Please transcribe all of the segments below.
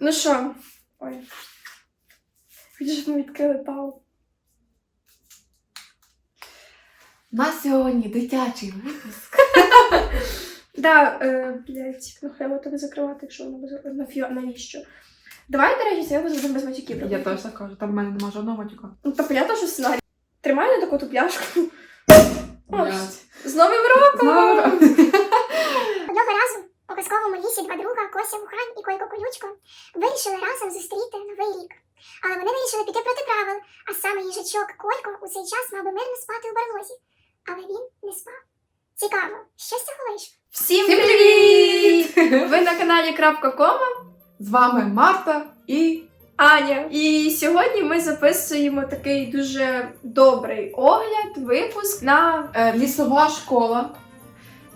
Ну що? Ой. Щоб ми відкрили пау. У нас сьогодні дитячий випуск. Да, е, блядь, ну треба тебе закривати, якщо воно без на фіо, навіщо? Давай, до речі, це зробимо без матюків. Я теж так кажу, там в мене немає жодного матюка. Ну, то понятно, що сценарій. Тримай на таку ту пляшку. Блядь. З Новим роком! Казковому лісі два друга Кося Вухань і Койко Колючко вирішили разом зустріти новий рік. Але вони вирішили піти проти правил, а саме їжачок Колько у цей час мав би мирно спати у барлозі. Але він не спав. Цікаво, що з цього вийшло? Всім Всім привіт! привіт! Ви на каналі Крапка Кома, З вами Марта і Аня. І сьогодні ми записуємо такий дуже добрий огляд, випуск на е, лісова школа.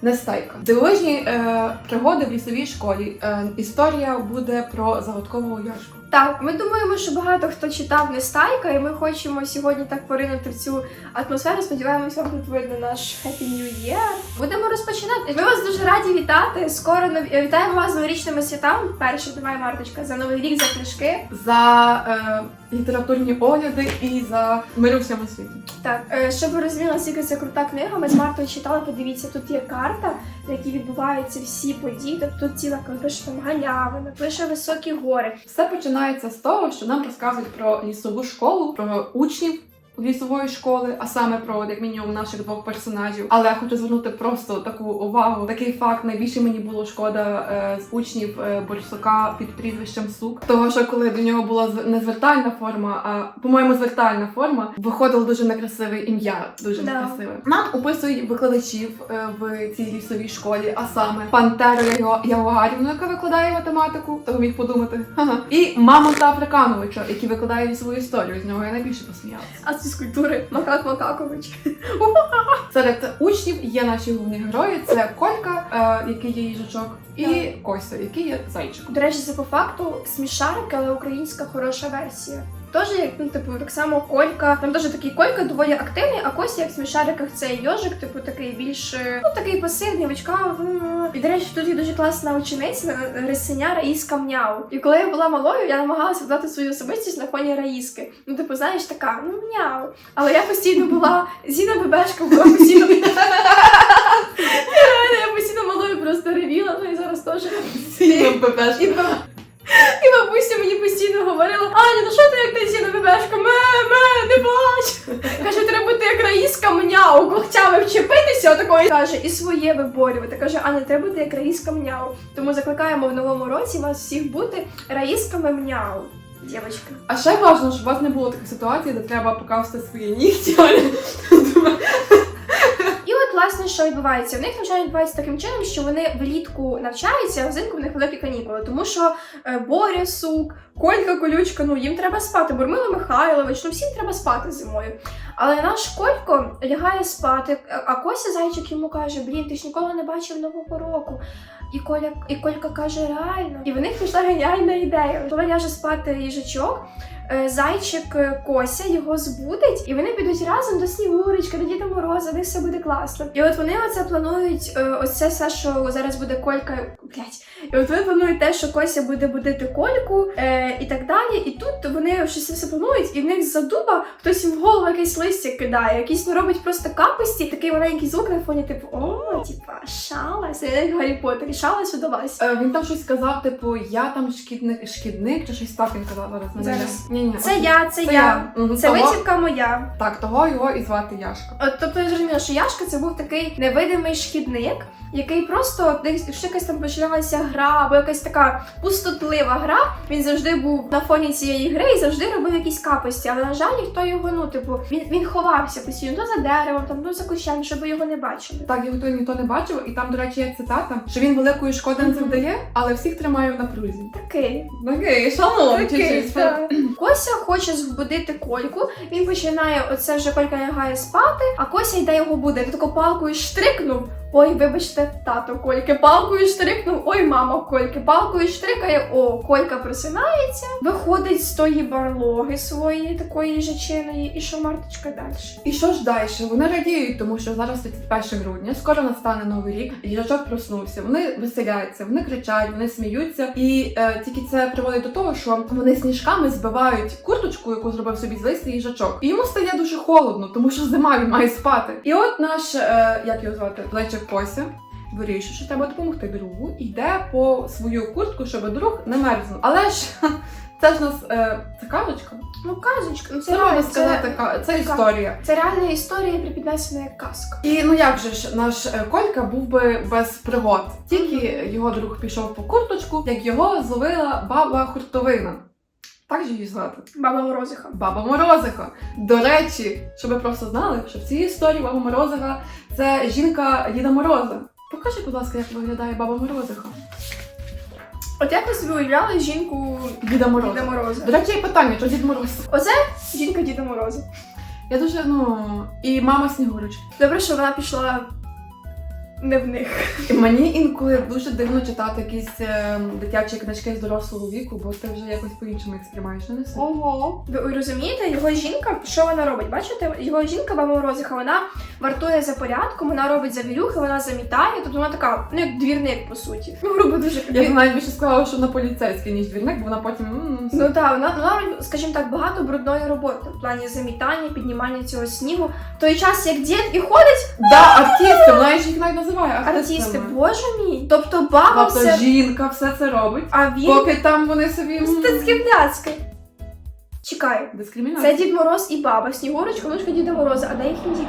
Нестайка. Дивовижні е, пригоди в лісовій школі. Е, історія буде про загадкового яшку. Так, ми думаємо, що багато хто читав Нестайка, і ми хочемо сьогодні так поринути в цю атмосферу. Сподіваємось, вам тут видно наш Happy New Year. Будемо розпочинати. Ми вас дуже раді вітати. Скоро нов... е, вітаємо вас з новорічними святами. Перше, давай, Марточка, за новий рік, за книжки. За е, літературні огляди і за мир у всьому світі. Так, е, щоб ви розуміли, наскільки це крута книга, ми з Мартою читали, подивіться, тут є карта, на якій відбуваються всі події. Тобто тут ціла пише там галявина, пише високі гори. Все починається з того, що нам розказують про лісову школу, про учнів лісової школи, а саме про як мінімум наших двох персонажів. Але я хочу звернути просто таку увагу. Такий факт найбільше мені було шкода е, з учнів е, Борсука під прізвищем Сук. Того, що коли до нього була не звертальна форма, а по-моєму, звертальна форма, виходило дуже некрасиве ім'я. Дуже Да. некрасиве. Нам описують викладачів е, в цій лісовій школі, а саме Пантеру Ягуарівну, яка викладає математику, то міг подумати. Ха-ха. І Мамонта Африкановича, який викладає лісову історію. З нього я найбільше посміялася. А це з культури Макак Макакович. Серед учнів є наші головні герої: це Колька, е, який є їжачок, і Так. Костя, який є зайчик. До речі, це по факту смішарики, але українська хороша версія. Як ну, типу, так само Колька. Там теж такий Колька доволі активний, а Костя, як в смішариках, це йожик, типу такий більш е, ну такий пасивний, в очках. І до речі, тут є дуже класна учениця е, Рисеня Раїска Мняу. І коли я була малою, я намагалася вдати свою особистість на фоні Раїски. Ну, типу, знаєш, така, ну мняу. Але я постійно була Зіна Бебешка, була постійно. Я постійно малою просто ревіла, ну і зараз теж. І, баб- і бабуся мені постійно говорила: Аня, ну що ти як ти сіна бебешка? Ме, ме, не плач. Каже, треба бути як раїска мняу, когтями вчепитися отакої. Каже, і своє виборювати. Каже, Аня, треба бути як раїска мняу. Тому закликаємо в новому році вас всіх бути раїсками мняу. Дівочка. А ще важливо, щоб у вас не було таких ситуацій, де треба покласти свої нігті. Власне що відбувається? В них навчання відбувається таким чином, що вони влітку навчаються, а взимку в них великі канікули, тому що е, Боря, сук, Колька, колючка, ну їм треба спати. Бурмила Михайлович, ну всім треба спати зимою. Але наш Колько лягає спати, а- а Кося зайчик йому каже: Блін, ти ж ніколи не бачив нового року. І Коля, і Колька каже, реально. І в них пішла геніальна ідея. Коли ляже спати їжачок, е, зайчик е, Кося його збудить, і вони підуть разом до Снігурочки, до Діда Мороза, них все буде класно. І от вони оце планують, е, ось це все, що зараз буде Колька. Блять. І от вони планують те, що Кося буде будити Кольку е, і так далі. І тут вони щось все планують, і в них з-за дуба хтось їм в голову якийсь листя кидає, якийсь ну, робить просто капості, такий маленький звук на фоні, типу, о, типа, шалась, як Гаррі Поттер, шалась удалась. Е, Він там щось сказав, типу, я там шкідник, шкідник, чи щось так він казав зараз. Зараз. Ні, ні. Це я, це, я. Мгм, Це того- витівка моя. Так, того його і звати Яшка. От, тобто я зрозуміла, що Яшка це був такий невидимий шкідник, який просто десь якщо якась там починалася гра, або якась така пустотлива гра. Він завжди був на фоні цієї гри і завжди робив якісь капості. Але на жаль, ніхто його, ну типу, він, він ховався постійно то за деревом, там то за кущем, щоб його не бачили. Так, його ніхто, не бачив, і там, до речі, є цитата, що він великої шкоди не завдає, але всіх тримає в напрузі. Такий. Такий, шановний, Такий. Кося хоче збудити Кольку. Він починає оце вже Колька лягає спати, а Кося йде його будити. Тако палкою штрикнув. Ой, вибачте, тато Кольки, палкою штрикнув. Ой, мама Кольки, палкою штрикає. О, Колька просинається, виходить з тої барлоги своєї такої їжачиної, і що Марточка далі? І що ж далі? Вони радіють, тому що зараз 31 грудня, скоро настане новий рік, їжачок проснувся. Вони веселяються, вони кричать, вони сміються, і е, тільки це приводить до того, що вони сніжками збивають курточку, яку зробив собі з листя їжачок. І йому стає дуже холодно, тому що зима він має спати. І от наш, е, як його звати, плечик Кося. Вирішує, що треба допомогти другу, і йде по свою куртку, щоб друг не мерзнув. Але ж це ж нас е, це казочка. Ну, казочка, ну це, Це реально, сказати, ка- це історія. Це реальна історія припіднесена як казка. І ну як же ж наш е, Колька був би без пригод. Тільки його друг пішов по курточку, як його зловила баба Хуртовина. Так же її звати. Баба Морозиха. Баба Морозиха. До речі, щоб ви просто знали, що в цій історії баба Морозиха це жінка Діда Мороза. Покажи, будь ласка, як виглядає баба Морозиха. От як ви собі уявляли жінку Діда Мороза. Діда Мороза? До речі, є питання, що Дід Мороз? Жінка Діда Мороза. Я дуже, ну. І мама Снігурочка. Добре, що вона пішла не в них. Мені інколи дуже дивно читати якісь е, дитячі книжки з дорослого віку, бо ти вже якось по-іншому їх сприймаєш, не все. Ого. Ви розумієте, його жінка, що вона робить? Бачите, його жінка баба Морозиха, вона вартує за порядком, вона робить завірюхи, вона замітає, тобто вона така, ну як двірник, по суті. Ну, грубо дуже Я б навіть більше сказала, що вона поліцейська, ніж двірник, бо вона потім. м, Ну так, вона, вона робить, скажімо так, багато брудної роботи в плані замітання, піднімання цього снігу. В той час, як дід і ходить Да, артисти, вона ж їх навіть називає артисти, артистами. боже мій. Тобто баба Тобто все. жінка все це робить, А він поки там вони собі. м, стецький Чекай, Дискримінація. це Дід Мороз і баба, Снігурочка, внучка Діда Мороза, а де їхні діти?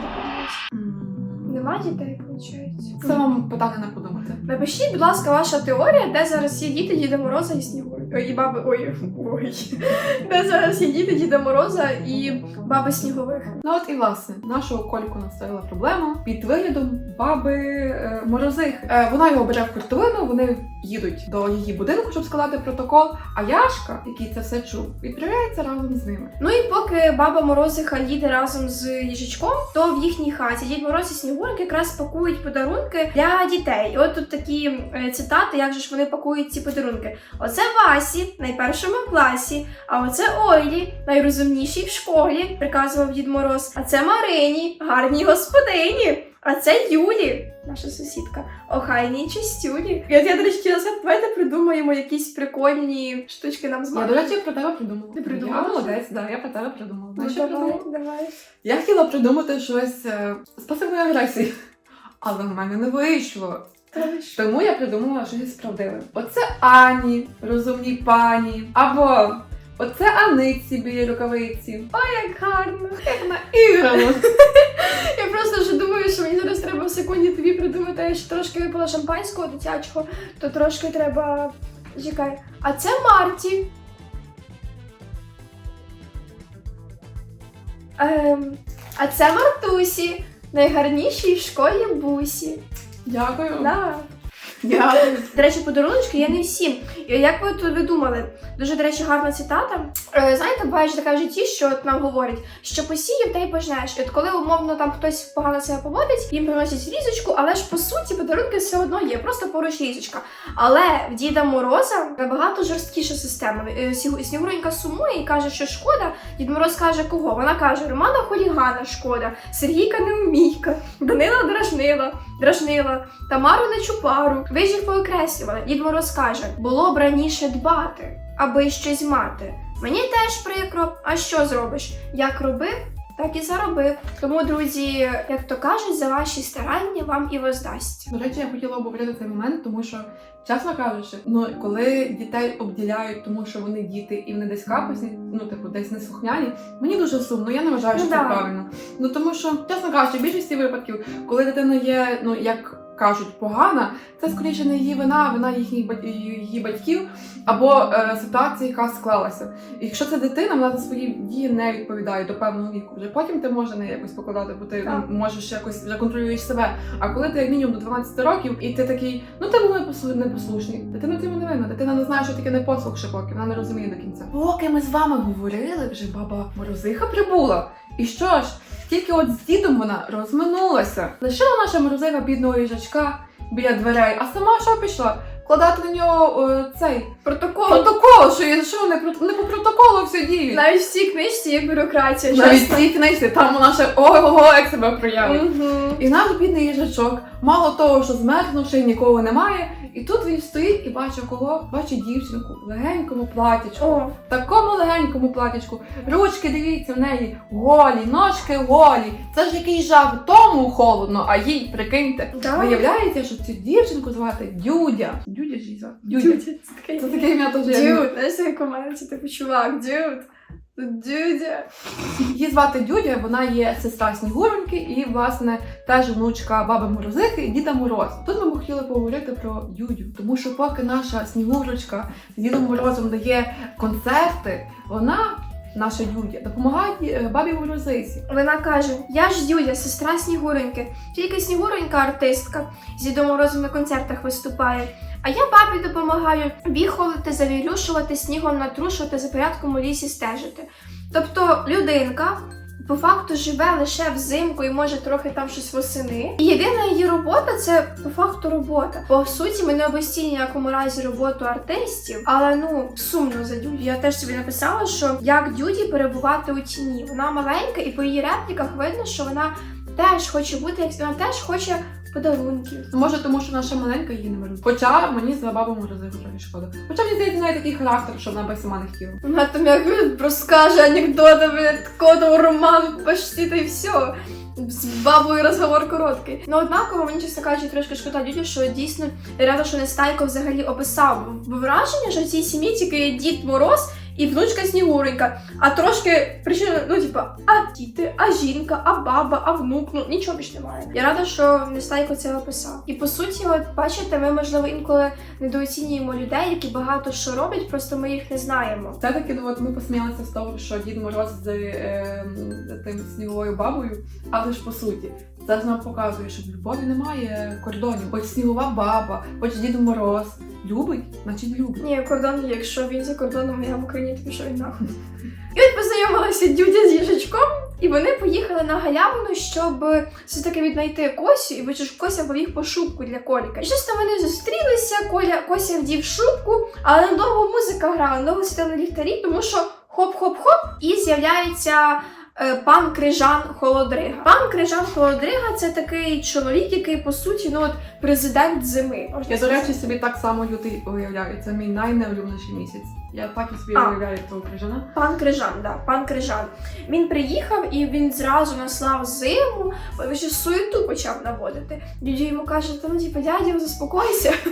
М. Нема дітей, виходить. Це вам питання не подумати. Напишіть, будь ласка, ваша теорія, де зараз є діти Діда Мороза і Снігурочки. І баби. Ой, ой. Де зараз є діти Діда Мороза і баби Снігових. Ну от і власне, нашого кольку наставила проблема під виглядом баби е, Морозихи. Е, вона його бере в куртовину, вони їдуть до її будинку, щоб складати протокол. А Яшка, який це все чув, відправляється разом з ними. Ну і поки баба Морозиха їде разом з їжачком, то в їхній хаті Дід Мороз і Снігурик якраз пакують подарунки для дітей. І от тут такі е, цитати, як же ж вони пакують ці подарунки. Оце Васі, найпершому класі, а оце Ойлі, найрозумнішій в школі, приказував Дід Мороз. А це Марині, гарній господині. А це Юлі, наша сусідка, охайній чистюлі. І от я, до речі, давайте придумаємо якісь прикольні штучки нам з Я, до речі, про тебе придумала. Ти придумала Я молодець, да, я про тебе придумала. Ну, давай, давай. Я хотіла придумати щось е, з пасивної агресії, але в мене не вийшло. Тому я придумала щось правдиве. Оце Ані, розумній пані, або оце Аниці білі рукавиці. Як гарно. Як наіграно. Я просто вже думаю, що мені зараз треба в секунді тобі придумати, ще трошки випила шампанського дитячого, то трошки треба. Чекай. А це Марті. Ем, а це Мартусі, найгарнішій школі бусі. Дякую. Да. Дякую. До речі, подаруночки є не всім. І як ви тут ви думали? Дуже, до речі, гарна цитата. Е, знаєте, буває ж таке в житті, що от нам говорять, що посіяв, та й пожнеш. І от коли умовно там хтось погано себе поводить, їм приносять різочку, але ж по суті подарунки все одно є, просто поруч різочка. Але в Діда Мороза набагато жорсткіша система. Е, Сігу- Снігуренька сумує і каже, що шкода. Дід Мороз каже, кого? Вона каже: Романа Хулігана шкода, Сергійка Неумійка, Данила Дражнила, Дражнила, Тамару Нечупару. Ви ж поокреслювала. Дід Мороз було б раніше дбати, аби щось мати. Мені теж прикро, а що зробиш? Як робив, так і заробив. Тому, друзі, як то кажуть, за ваші старання вам і воздасть. До речі, я хотіла обговорити цей момент, тому що, чесно кажучи, ну коли дітей обділяють, тому що вони діти і вони десь капусні, ну типу десь неслухняні, мені дуже сумно. Я не вважаю, що Ну, це да. правильно. Ну тому що, чесно кажучи, в більшості випадків, коли дитина є, ну як кажуть погана, це скоріше не її вина, вина їхніх її батьків або е, ситуація, яка склалася. І якщо це дитина, вона за свої дії не відповідає до певного віку. Вже потім ти можеш не якось покладати, бо ти Так. ну, можеш якось вже контролюєш себе. А коли ти як мінімум до 12 років, і ти такий, ну ти був непослушний. Дитина цьому не винна. Дитина не знає, що таке непослух ще поки, вона не розуміє до кінця. Поки ми з вами говорили, вже баба Морозиха прибула. І що ж, тільки от з дідом вона розминулася. Лишила наша морозива бідного їжачка біля дверей, а сама що пішла? Кладати на нього о, цей Протокол. протокол, що я що не, про- не по протоколу все діють. Навіть в цій книжці є бюрократія. Навіть в цій книжці, там вона ще ого-го, як себе проявить. Угу. І наш бідний їжачок, мало того, що змерзнувши нікого немає, і тут він стоїть і бачить кого? Бачить дівчинку в легенькому платічку. О, В такому легенькому платічку. Ручки, дивіться, в неї голі, ножки голі. Це ж який жах, тому холодно, а їй прикиньте. да. Виявляється, що цю дівчинку звати Дюдя. Дюдя ж її звати? Дюдя. Дюдя. Це таке ім'я теж. Дюд, знаєш, як у мене, це типу чувак, дюд. Дюдя. Її звати Дюдя, вона є сестра Снігуроньки і, власне, теж внучка баби Морозихи і діда Мороз. Тут ми хотіли поговорити про Дюдю, тому що поки наша Снігурочка з Дідом Морозом дає концерти, вона, наша Дюдя, допомагає е, бабі Морозисі. Вона каже: Я ж Дюдя, сестра Снігуреньки. Тільки Снігуренька артистка. З Дідом Морозом на концертах виступає. А я бабі допомагаю віхолити, завірюшувати, снігом натрушувати, за порядком у лісі стежити. Тобто людинка по факту живе лише взимку і може трохи там щось восени. І єдина її робота це по факту робота. По суті, ми не обостійні в якому разі роботу артистів, але ну сумно за Дюді. Я теж собі написала, що як Дюді перебувати у тіні. Вона маленька, і по її репліках видно, що вона теж хоче бути, як вона теж хоче подарунків. Може, тому що наша маленька її не малює. Хоча мені за бабу Морозиху трохи шкода. Хоча мені здається, неї такий характер, що вона би сама не хотіла. Вона там як розкаже анекдотами, такого роман почти та й все. З бабою розговор короткий. Ну однаково мені чесно кажучи, трошки шкода дідю, що дійсно рада, що Нестайко взагалі описав. Бо враження, що в цій сім'ї тільки дід Мороз і внучка Снігуренька. А трошки причина, ну типа, а діти, а жінка, а баба, а внук, ну нічого більш немає. Я рада, що Нестайко це описав. І по суті, от бачите, ми можливо інколи недооцінюємо людей, які багато що роблять, просто ми їх не знаємо. Все-таки ну, от ми посміялися з того, що Дід Мороз з е, тим сніговою бабою, але ж по суті, ж нам показує, що в любові немає кордонів. Хоч снігова баба, хоч Дід Мороз любить, значить любить. Ні, кордон, якщо він за кордоном, я в Україні, то пішов він нахуй. І от познайомилася Дюдя з їжачком, і вони поїхали на галявину, щоб все таки віднайти Косю, і бачиш, Кося побіг по шубку для Колька. І щось там вони зустрілися, Коля Кося вдів шубку, але недовго музика грала, недовго світили ліхтарі, тому що хоп-хоп-хоп, і з'являється. Е, Пан Крижан Холодрига. Пан Крижан Холодрига це такий чоловік, який по суті ну от президент зими. Я, до речі, собі так само лютий уявляю. Це мій найнеулюбленіший місяць. Я так і собі А. уявляю того крижана. Пан Крижан, да, пан Крижан. Він приїхав і він зразу наслав зиму, бо ще суету почав наводити. Дідя йому каже, та ну типу, дядя, заспокойся.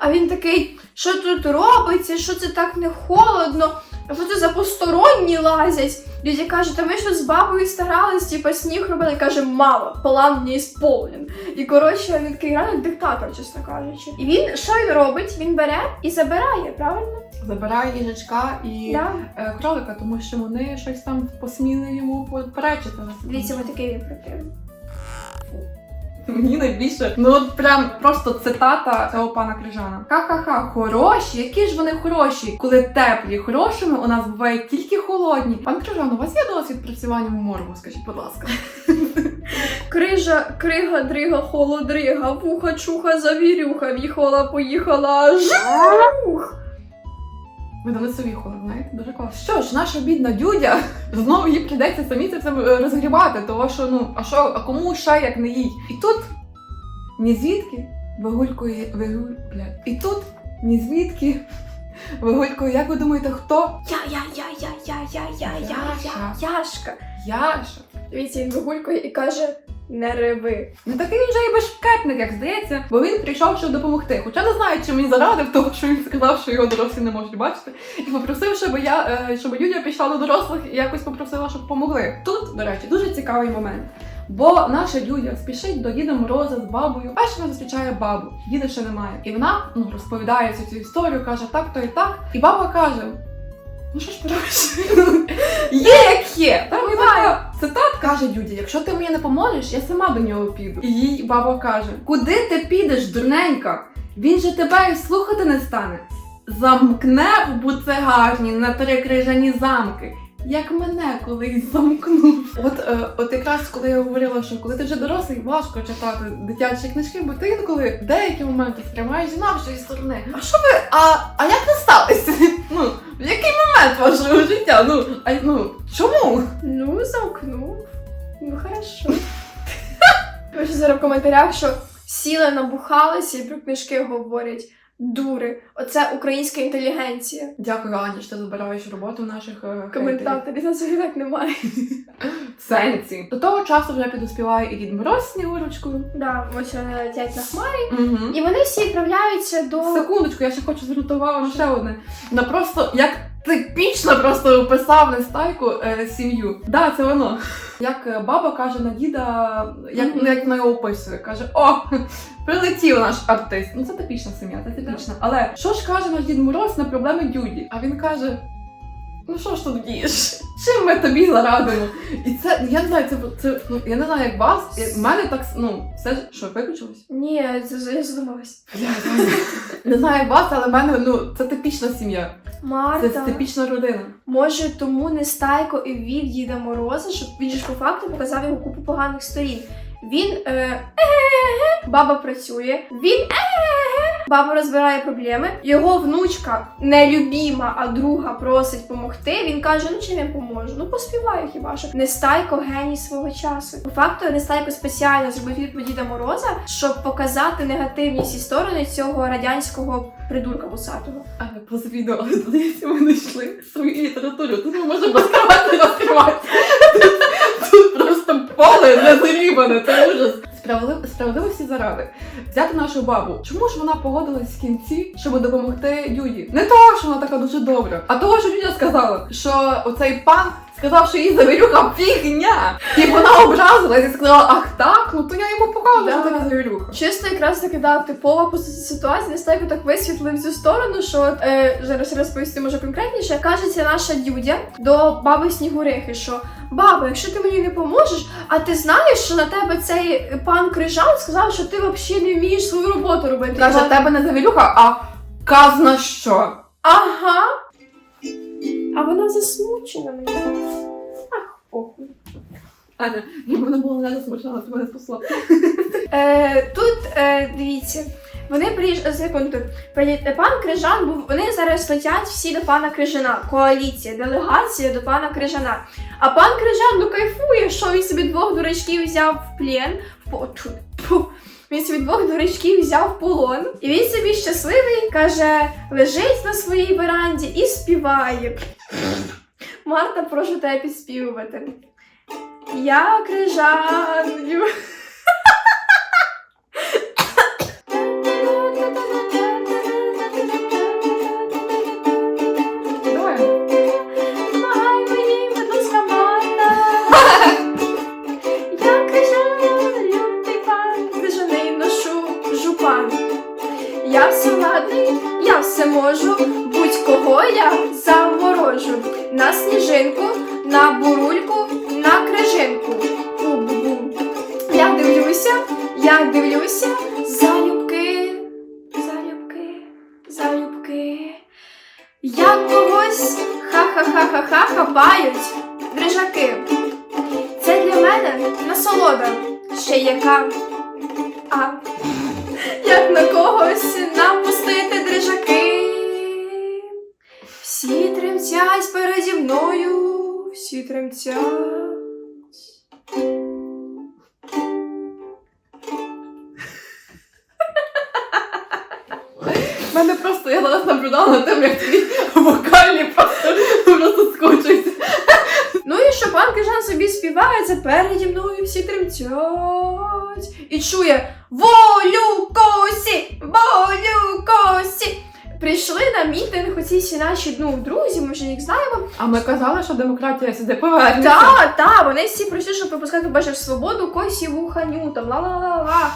А він такий, що тут робиться, що це так не холодно, а що це за посторонні лазять. Дядя каже, та ми що з бабою старались, типу, сніг робили. Каже, мало, план не ісполнен. І коротше, він такий реально диктатор, чесно кажучи. І він що він робить? Він бере і забирає, правильно? Забирає їжачка і Да. е, кролика, тому що вони щось там посміли йому поперечити. Дивіться, ось такий він противний. Мені найбільше, ну от прям просто цитата цього пана Крижана. Ха-ха-ха, хороші, які ж вони хороші, коли теплі, хорошими у нас бувають тільки холодні. Пан Крижан, у вас є досвід працювання в моргу, скажіть, будь ласка. Крижа, крига, дрига, холодрига, вуха, чуха, завірюха, віхола, поїхала, жух. Ви на лицеві холод, знаєте, дуже класно. Що ж, наша бідна дюдя, знову їй прийдеться самі це все е, розгрібати, того що ну, а що, а кому ще як не їй? І тут ні звідки вигулькує, вигуль, блядь. І тут ні звідки вигулькує, як ви думаєте, хто? Я, я, я, я, я, я, я, я, я, Яшка. Яша. Дивіться, він вигулькує і каже, не реви. Не такий він же і безшкетник, як здається, бо він прийшов, щоб допомогти. Хоча не знаю, чим він зарадив, того що він сказав, що його дорослі не можуть бачити, і попросив, щоб я е, щоб Юля пішла до дорослих і якось попросила, щоб помогли. Тут, до речі, дуже цікавий момент. Бо наша Юля спішить до Діда Мороза з бабою. Перший раз зустрічає бабу, діда ще немає. І вона ну, розповідає всю цю історію, каже так, то і так. І баба каже: Ну що ж поробиш? Є як є. Там і така цитат каже Юді: якщо ти мені не поможеш, я сама до нього піду. І їй баба каже: Куди ти підеш, дурненька? Він же тебе і слухати не стане. Замкне в буцегарні на три крижані замки. Як мене колись замкнув. От, е, от якраз коли я говорила, що коли ти вже дорослий, важко читати дитячі книжки, бо ти інколи в деякі моменти сприймаєш з нашої сторони. А що ви? А, а як це сталося? Ну, в який вашого життя? Ну, а, ну чому? Ну, замкнув. Ну, хорошо. Пише зараз в коментарях, що сіли набухалися і про книжки говорять. Дури, оце українська інтелігенція. Дякую, Ані, що ти забираєш роботу наших е. Коментаторів на це так немає. В сенсі. До того часу вже підуспіває і Дід Мороз з Снігурочкою. Да, ось вони летять на хмарі. Угу. І вони всі відправляються до. Секундочку, я ще хочу звернути увагу на ще одне. На просто як типічно просто описав Нестайку е, сім'ю. Да, це воно. Як е, баба каже на діда, як, ну, як вона його описує, каже: О, прилетів наш артист. Ну це типічна сім'я, це типічна. Але що ж каже наш дід Мороз на проблеми дюді? А він каже. Ну що ж тут дієш? Чим ми тобі зарадимо? І це я не знаю, це, це ну я не знаю, як вас. Як в мене так ну все ж- що виключилось? Ні, це я задумалась. Не знаю як вас, але в мене ну це типічна сім'я. Це Марта, типічна родина. може тому не стайко і ввів Діда Мороза, щоб він ж по факту показав йому купу поганих сторін. Він е, е-ге-ге, баба працює, він е-ге-ге, баба розбирає проблеми. Його внучка нелюбіма, а друга просить помогти. Він каже: ну чим я поможу? Ну поспіваю хіба що. Нестайко геній свого часу. По факту Нестайко спеціально зробив відповідь Діда Мороза, щоб показати негативні всі сторони цього радянського придурка вусатого. Поза відео, але здається, ми знайшли свою літературу. Тут ми можемо розкривати, розкривати. Тут, поле не зарібане, це ужас. Справедлив, справедливості заради. Взяти нашу бабу. Чому ж вона погодилась в кінці, щоб допомогти Юді? Не того, що вона така дуже добра, а того, що Юдя сказала, що оцей пан сказав, що їй завірюха фігня. І вона образилась і сказала, ах так, ну то я йому покажу, що така завірюха. Чисто якраз таки да, типова по ситуація, Нестайко так висвітлив цю сторону, що е, зараз розповісти може конкретніше. Кажеться наша дюдя до баби Снігурихи, що баба, якщо ти мені не поможеш, а ти знаєш, що на тебе цей пан Крижан сказав, що ти взагалі не вмієш свою роботу робити. Каже, вона, тебе не завірюха, а казна що. Ага. А вона засмучена мені. Ах, похуй. Аня, вона була не засмучена, то мене спасла. Е, тут е, дивіться, вони приїжджали секунду. Пан Крижан був. Вони зараз летять всі до пана Крижана. Коаліція, делегація до пана Крижана. А пан Крижан ну кайфує, що він собі двох дурачків взяв в плен. Він собі двох дурачків взяв полон. І він собі щасливий каже: лежить на своїй веранді і співає. Марта, прошу тебе підспівувати. Я крижаню. Як когось ха-ха-ха-ха-ха хапають дрижаки. Це для мене насолода, ще яка. А як на когось напустити дрижаки. Всі тремтять переді мною, всі тремтять. В мене просто я зараз наблюдала над тим, як твій вокальні просто, просто скочуються. Ну і що пан Крижан собі це переді мною всі тремтять. І чує волю косі, волю косі. прийшли на мітинг оці всі наші ну, друзі, ми вже їх знаємо. А ми казали, що демократія сюди повернеться. Та, та, вони всі прийшли, щоб пропускати бачиш свободу, косі вуханю, там ла-ла-ла-ла.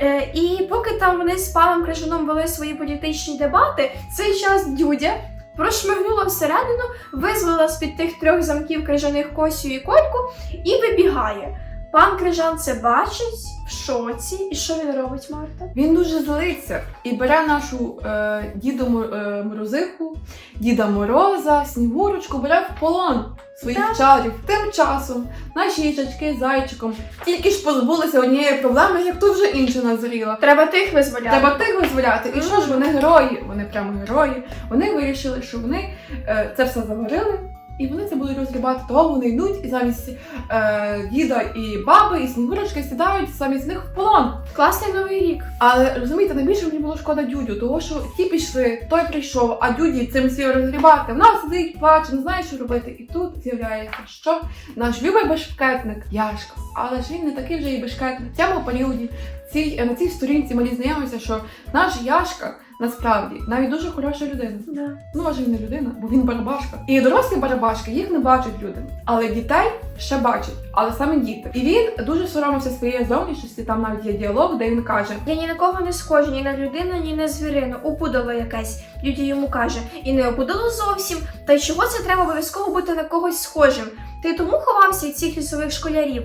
Е, і поки там вони з паном Крижаном вели свої політичні дебати, цей час дюдя прошмигнула всередину, визволила з-під тих трьох замків крижаних Косю і Кольку і вибігає. Пан Крижан це бачить в шоці. І що він робить, Марта? Він дуже злиться і бере нашу е, діду е, Морозиху, Діда Мороза, Снігурочку, бере в полон своїх Так. чарів. Тим часом наші їжачки з зайчиком тільки ж позбулися однієї проблеми, як тут вже інша назріла. Треба тих визволяти. Треба тих визволяти. І що ж вони герої? Вони прямо герої. Вони вирішили, що вони е, це все заварили. І вони це будуть розгрібати, того вони йдуть і замість е, діда і баби, і снігурочки сідають замість них в полон. Класний новий рік. Але розумієте, найбільше мені було шкода дюдю, того що ті пішли, той прийшов, а дюді цим всім розгрібати. Вона сидить, плаче, не знає, що робити. І тут з'являється, що наш любий бешкетник Яшка. Але ж він не такий вже і бешкетник. В цьому періоді цій, на цій сторінці мені знайомиться, що наш Яшка насправді навіть дуже хороша людина. Да. Ну, може, він не людина, бо він барабашка. І дорослі барабашки їх не бачать люди, але дітей ще бачать, але саме діти. І він дуже соромився своєї зовнішності. Там навіть є діалог, де він каже: Я ні на кого не схожа, ні на людину, ні на звірину. Опудало якесь. Люди йому каже, і не опудало зовсім. Та й чого це треба обов'язково бути на когось схожим? Ти тому ховався від цих лісових школярів?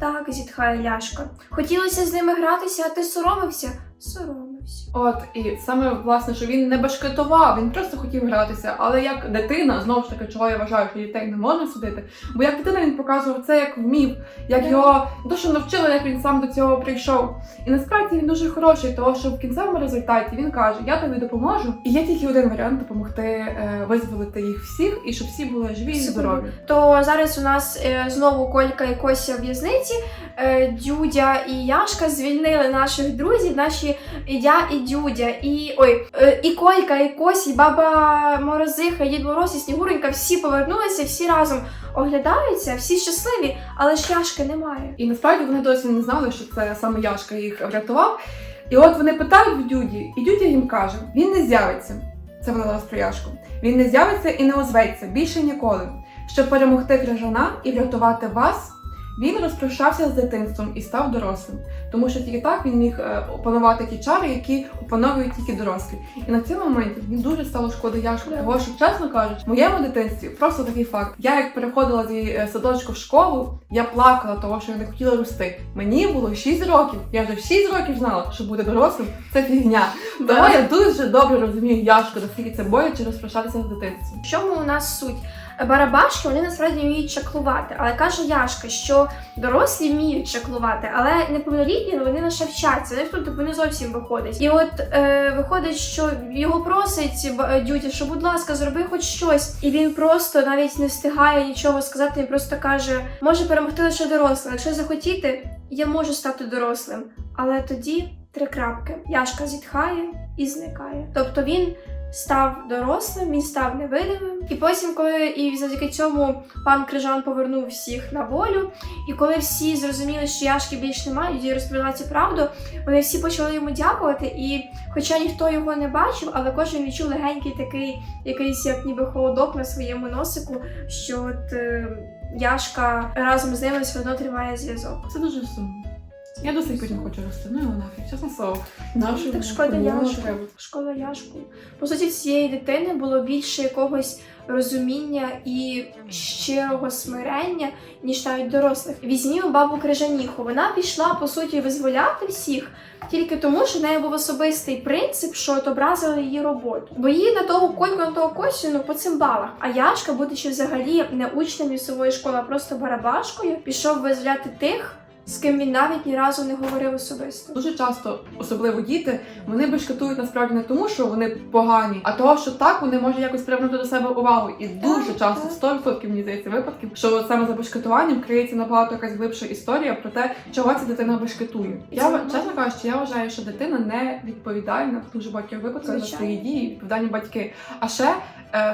Так, зітхає Ляшка. Хотілося з ними гратися, а ти соромився? Соромився. От і саме власне, що він не башкетував, він просто хотів гратися. Але як дитина, знову ж таки, чого я вважаю, що дітей не можна судити. Бо як дитина він показував це як вмів, як Да. його то, що навчили, як він сам до цього прийшов. І насправді він дуже хороший, тому що в кінцевому результаті він каже: Я тобі допоможу, і є тільки один варіант допомогти е, визволити їх всіх, і щоб всі були живі і здорові. То зараз у нас е, знову Колька і Кося в в'язниці. Е, Дюдя і Яшка звільнили наших друзів, наші я і Дюдя, і ой, е, і Колька, і Кося, і баба Морозиха, і Дід Мороз, і Снігуренька всі повернулися, всі разом оглядаються, всі щасливі, але ж Яшки немає. І насправді вони досі не знали, що це саме Яшка їх врятував. І от вони питають в Дюді, і Дюдя їм каже: він не з'явиться. Це вона зараз про Яшку. Він не з'явиться і не озветься більше ніколи. Щоб перемогти крижана і врятувати вас, він розпрощався з дитинством і став дорослим, тому що тільки так він міг е, опанувати ті чари, які опановують тільки дорослі. І на цьому моменті мені дуже стало шкода Яшку, того що чесно кажучи, в моєму дитинстві просто такий факт. Я як переходила зі е, садочку в школу, я плакала, того що я не хотіла рости. Мені було 6 років. Я вже в 6 років знала, що бути дорослим це фігня. Тому я дуже добре розумію Яшку, наскільки це боляче розпрощатися з дитинством. В чому у нас суть? Барабашки вони насправді вміють чаклувати, але каже Яшка, що дорослі вміють чаклувати, але неповнолітні ну, вони лише вчаться. Вони тут типу, не зовсім виходить. І от е, виходить, що його просить ба- дютя, що будь ласка, зроби хоч щось. І він просто навіть не встигає нічого сказати. Він просто каже: може перемогти лише дорослим. Якщо захотіти, я можу стати дорослим. Але тоді три крапки. Яшка зітхає і зникає. Тобто він став дорослим, він став невидимим. І потім, коли і завдяки цьому пан Крижан повернув всіх на волю, і коли всі зрозуміли, що Яшки більше немає, і розповіла цю правду, вони всі почали йому дякувати. І хоча ніхто його не бачив, але кожен відчув легенький такий якийсь як ніби холодок на своєму носику, що от е, Яшка разом з ними все одно тримає зв'язок. Це дуже сумно. Я до сих пір не хочу рости. Ну його нафіг, чесно слово. Нашу Так шкода Яшку. Шкода Яшку. По суті, цієї дитини було більше якогось розуміння і щирого смирення, ніж навіть дорослих. Візьмімо бабу Крижаніху. Вона пішла по суті визволяти всіх. Тільки тому, що в неї був особистий принцип, що от образили її роботу. Бо її на того кольку, на того косю, ну по цим балах. А Яшка, будучи взагалі не учнем лісової школи, а просто барабашкою, пішов визволяти тих, з ким він навіть ні разу не говорив особисто. Дуже часто, особливо діти, вони бешкетують насправді не тому, що вони погані, а того, що так вони можуть якось привернути до себе увагу. І дуже часто, так. 100% мені здається випадків, що саме за бешкетуванням криється набагато якась глибша історія про те, чого ця дитина бешкетує. Я ва- нормально. чесно кажучи, я вважаю, що дитина не відповідальна в дуже багатьох випадках за свої дії, відповідальні батьки. А ще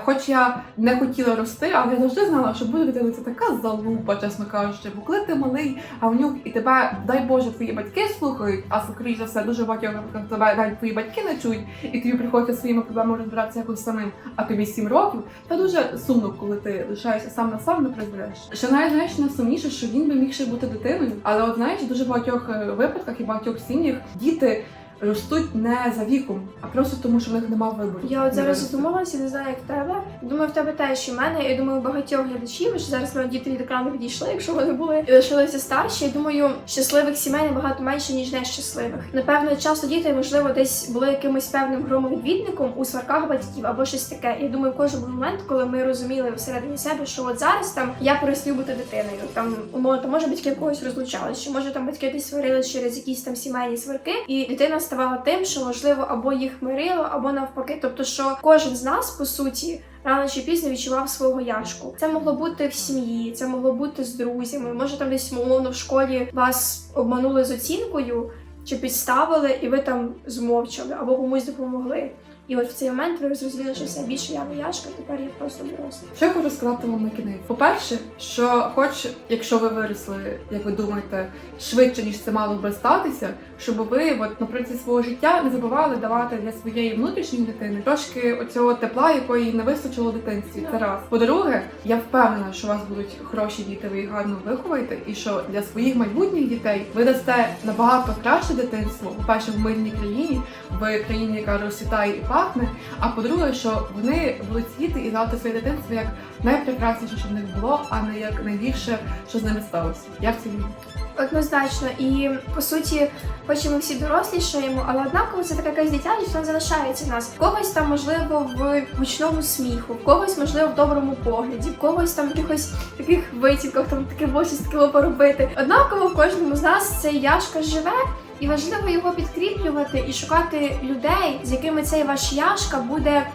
хоч я не хотіла рости, але я завжди знала, що буде дитина це така залупа, чесно кажучи. Бо коли ти малий, нього і тебе, дай Боже, твої батьки слухають, а скоріш за все, дуже випадках тебе навіть твої батьки не чують, і тобі приходиться своїми проблемами розбиратися якось самим, а тобі 7 років. Та дуже сумно, коли ти лишаєшся сам на сам не призведеш. Що навіть знаєш найсумніше, що він би міг ще бути дитиною, але от знаєш, дуже багатьох е, випадках і багатьох сім'ях діти. Ростуть не за віком, а просто тому, що в них немає вибору. Я от зараз задумалася, не знаю, як тебе. Думаю, в тебе теж і в мене. Я думаю, багатьох глядачів, що зараз мене діти від екрану відійшли, якщо вони були і лишилися старші. Я думаю, щасливих сімей набагато менше, ніж нещасливих. Напевно, часто діти, можливо, десь були якимось певним громовідвідником у сварках батьків або щось таке. Я думаю, кожен був момент, коли ми розуміли всередині себе, що от зараз там я перестаю бути дитиною. Там умовно, може батьки когось розлучали, що може там батьки десь сварились через якісь там сімейні сварки, і дитина ставала тим, що можливо або їх мирило, або навпаки. Тобто, що кожен з нас по суті. Рано чи пізно відчував свого яшку. Це могло бути в сім'ї, це могло бути з друзями. Може, там десь умовно в школі вас обманули з оцінкою чи підставили, і ви там змовчали або комусь допомогли. І от в цей момент ви зрозуміли, що все більше я не яшка, тепер я просто доросла. Що я хочу сказати вам на кінець? По-перше, що хоч якщо ви виросли, як ви думаєте, швидше ніж це мало би статися, щоб ви от наприкінці свого життя не забували давати для своєї внутрішньої дитини трошки оцього тепла, якої не вистачило дитинстві. Це раз. По-друге, я впевнена, що у вас будуть хороші діти, ви їх гарно виховаєте, і що для своїх майбутніх дітей ви дасте набагато краще дитинство, по-перше, в мирній країні, в країні, яка розцвітає і пахне. А по-друге, що вони будуть сидіти і згадувати своє дитинство як найпрекрасніше, що в них було, а не як найгірше, що з ними сталося. Я в вірю. Однозначно, і по суті, хоч ми всі дорослішаємо, але однаково це така якась дитячість, вона залишається в нас. В когось там можливо в гучному сміху, в когось можливо в доброму погляді, в когось там якихось таких витівках, там таке щось таке поробити. Однаково в кожному з нас цей яшка живе. І важливо його підкріплювати і шукати людей, з якими цей ваш яшка буде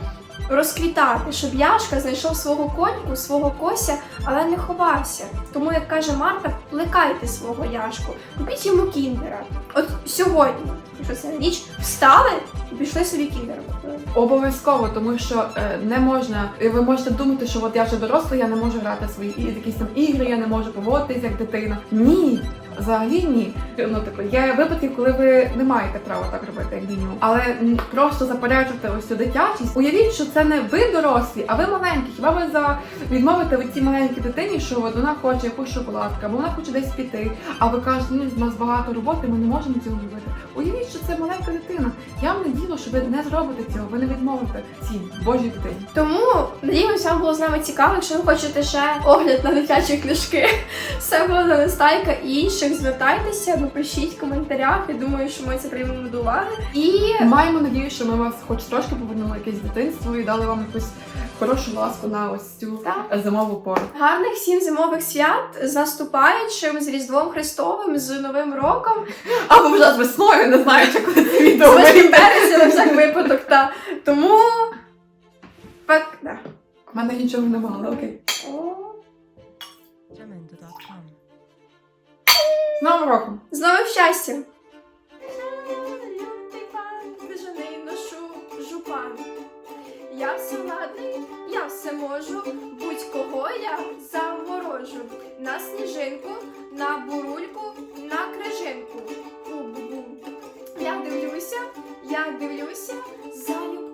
розквітати, щоб яшка знайшов свого коньку, свого кося, але не ховався. Тому, як каже Марта, плекайте свого яшку, купіть йому кіндера. От сьогодні, якщо це ніч, встали і пішли собі кіндера. Обов'язково, тому що е, не можна. Ви можете думати, що от я вже доросла, я не можу грати в свої якісь там ігри, я не можу поводитись як дитина. Ні. Взагалі ні. Ну типу, є випадки, коли ви не маєте права так робити, як мінімум. Але просто заперечувати ось цю дитячість. Уявіть, що це не ви дорослі, а ви маленькі. Хіба ви за відмовите ви цій маленькій дитині, що от вона хоче якусь шоколадку, або вона хоче десь піти, а ви кажете, ні, в нас багато роботи, ми не можемо цього зробити. Уявіть, що це маленька дитина. Я вам надію, що ви не зробите цього, ви не відмовите цій Божій дитині. Тому надіюся, вам було з нами цікаво. Якщо ви хочете ще огляд на дитячі книжки, все було на листайка і інших. Звертайтеся, напишіть в коментарях. Я думаю, що ми це приймемо до уваги. І Маємо надію, що ми вас хоч трошки повернули якесь дитинство і дали вам якусь хорошу ласку на ось цю Так. зимову пору. гарних всім зимових свят з наступаючим, з Різдвом Христовим, з Новим роком. Або вже з весною, не знаю, чи коли це відео 8 вийде. березня на всяк випадок. Та. Тому. Так, да. У мене нічого немає, але окей. З Новим роком! З новим щастям! я все ладний, я все можу, будь-кого я заморожу. На сніжинку, на бурульку, на крижинку. Я дивлюся, я дивлюся, залюблю.